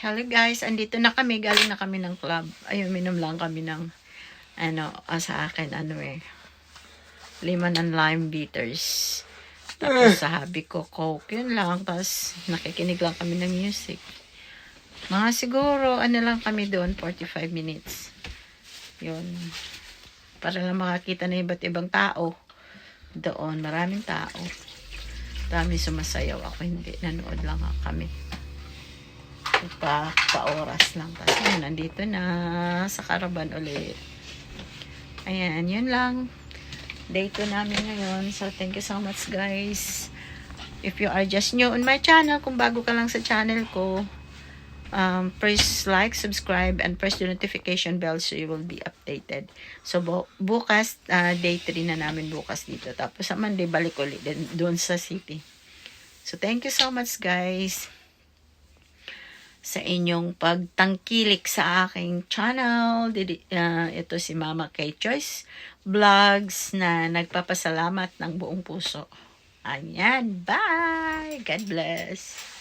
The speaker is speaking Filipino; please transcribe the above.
Hello guys, andito na kami. Galing na kami ng club. Ayun, minom lang kami ng, ano, ah, sa akin, ano eh, lemon and lime bitters. Tapos sa habi ko, coke. Yun lang. Tapos nakikinig lang kami ng music. Mga siguro, ano lang kami doon, 45 minutes. Yun. Para lang makakita na iba't ibang tao. Doon, maraming tao. Dami sumasayaw. Ako hindi. Nanood lang kami pa, pa oras lang. Yun, nandito na sa caravan ulit. Ayan, yun lang. Day 2 namin ngayon. So, thank you so much guys. If you are just new on my channel, kung bago ka lang sa channel ko, um, press like, subscribe, and press the notification bell so you will be updated. So, bu- bukas, uh, day 3 na namin bukas dito. Tapos sa Monday, balik ulit din doon sa city. So, thank you so much guys sa inyong pagtangkilik sa aking channel. Ah, ito si Mama Kay Choice Vlogs na nagpapasalamat ng buong puso. Ayan, bye! God bless!